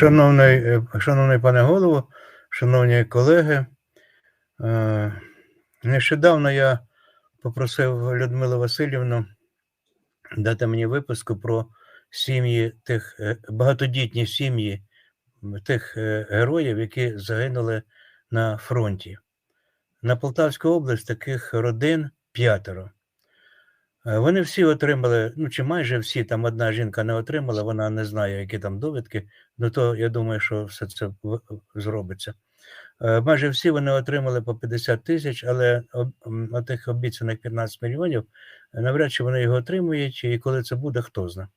Шановний, е, шановний пане голово, шановні колеги, е, нещодавно я попросив Людмилу Васильівну дати мені виписку про сім'ї тих е, багатодітні сім'ї тих героїв, які загинули на фронті. На Полтавську область таких родин п'ятеро. Е, Вони всі отримали, ну чи майже всі, там одна жінка не отримала, вона не знає, які там довідки, ну то я думаю, що все це зробиться. Е, Майже всі вони отримали по 50 тисяч, але отих обіцяних 15 мільйонів е, навряд чи вони його отримують, і коли це буде, хто знає.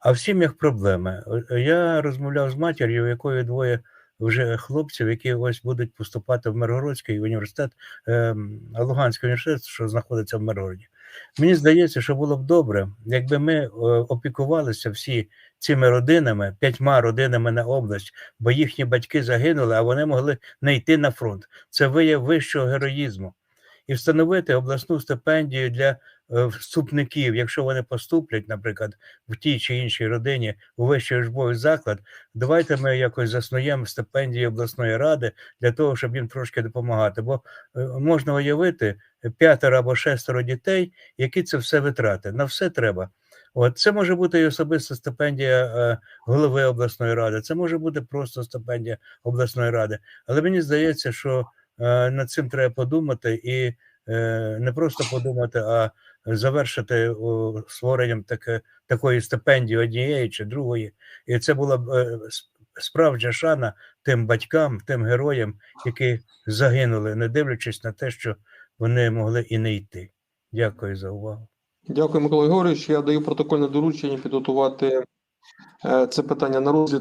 А в сім'ях проблеми. Я розмовляв з матір'ю, якої двоє вже хлопців, які ось будуть поступати в Миргородський університет, ем, Луганський університет, що знаходиться в Миргороді. Мені здається, що було б добре, якби ми е, опікувалися всі цими родинами, п'ятьма родинами на область, бо їхні батьки загинули, а вони могли не йти на фронт. Це вияв вищого героїзму. І встановити обласну стипендію для е, вступників, якщо вони поступлять, наприклад, в тій чи іншій родині у вищий учбовий заклад, давайте ми якось заснуємо стипендії обласної ради для того, щоб їм трошки допомагати. Бо е, можна уявити п'ятеро або шестеро дітей, які це все витрати. На все треба. От це може бути і особиста стипендія е, голови обласної ради, це може бути просто стипендія обласної ради. Але мені здається, що над цим треба подумати і е, не просто подумати, а завершити створенням таке, такої стипендії однієї чи другої. І це була б е, справжня шана тим батькам, тим героям, які загинули, не дивлячись на те, що вони могли і не йти. Дякую за увагу. Дякую, Микола Григорович. Я даю протокольне доручення підготувати е, це питання на розгляд